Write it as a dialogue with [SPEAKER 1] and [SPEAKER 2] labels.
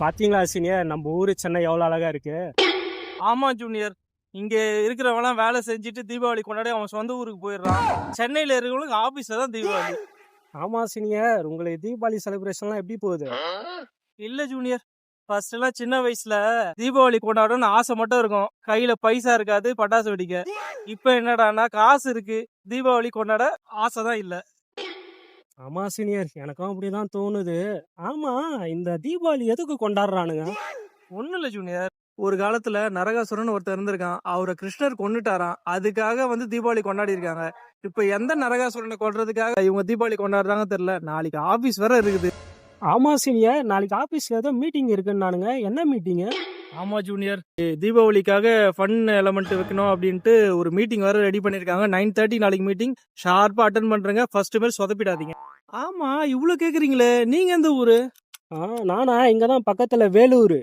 [SPEAKER 1] பாத்தீங்களா சீனியர்? நம்ம ஊரு சென்னை எவ்வளவு அழகா இருக்கு.
[SPEAKER 2] ஆமா ஜூனியர் இங்க இருக்கிறவங்களாம் வேலை செஞ்சுட்டு தீபாவளி கொண்டாடி அவன் சொந்த ஊருக்கு போயிடுறான். சென்னையில இருக்கிறவங்களுக்கு ஆபீஸ்ல தான் தீபாவளி.
[SPEAKER 1] ஆமா சீனியர். உங்களுக்கு தீபாவளி செலிப்ரேஷன்லாம் எப்படி போகுது?
[SPEAKER 2] இல்ல ஜூனியர் ஃபர்ஸ்ட் எல்லாம் சின்ன வயசுல தீபாவளி கொண்டாடணும்னு ஆசை மட்டும் இருக்கும். கையில பைசா இருக்காது பட்டாசு வெடிக்க. இப்ப என்னடான்னா காசு இருக்கு. தீபாவளி கொண்டாட ஆசை தான் இல்ல.
[SPEAKER 1] ஆமா சீனியர் எனக்கும் அப்படிதான் தோணுது. ஆமா இந்த தீபாவளி எதுக்கு கொண்டாடுறானுங்க?
[SPEAKER 2] ஒண்ணும் இல்ல ஜூனியர். ஒரு காலத்துல நரகாசுரன் ஒருத்தர் இருந்திருக்கான். அவரை கிருஷ்ணர் கொன்னுட்டாராம். அதுக்காக வந்து தீபாவளி கொண்டாடி இருக்காங்க. இப்ப எந்த நரகாசுரனை கொல்றதுக்காக இவங்க தீபாவளி கொண்டாடுறாங்க தெரியல. நாளைக்கு ஆபீஸ் வேற இருக்குது.
[SPEAKER 1] ஆமா சீனியர் நாளைக்கு ஆபீஸ்ல ஏதோ மீட்டிங் இருக்குன்னானுங்க. என்ன மீட்டிங்
[SPEAKER 2] ஆமா ஜூனியர் தீபாவளிக்காக ஃபன் எலமெண்ட் வைக்கணும் அப்படின்ட்டு ஒரு மீட்டிங் வேற ரெடி பண்ணிருக்காங்க. நைன் தேர்ட்டி நாளைக்கு மீட்டிங் ஷார்ப்பா அட்டன் பண்றேங்க. ஃபர்ஸ்ட் மேல் சொதப்பிடாதீங்க. ஆமா இவ்வளவு கேக்குறீங்களே. நீங்க எந்த ஊரு?
[SPEAKER 1] நானா இங்கதான் பக்கத்துல வேலூர்.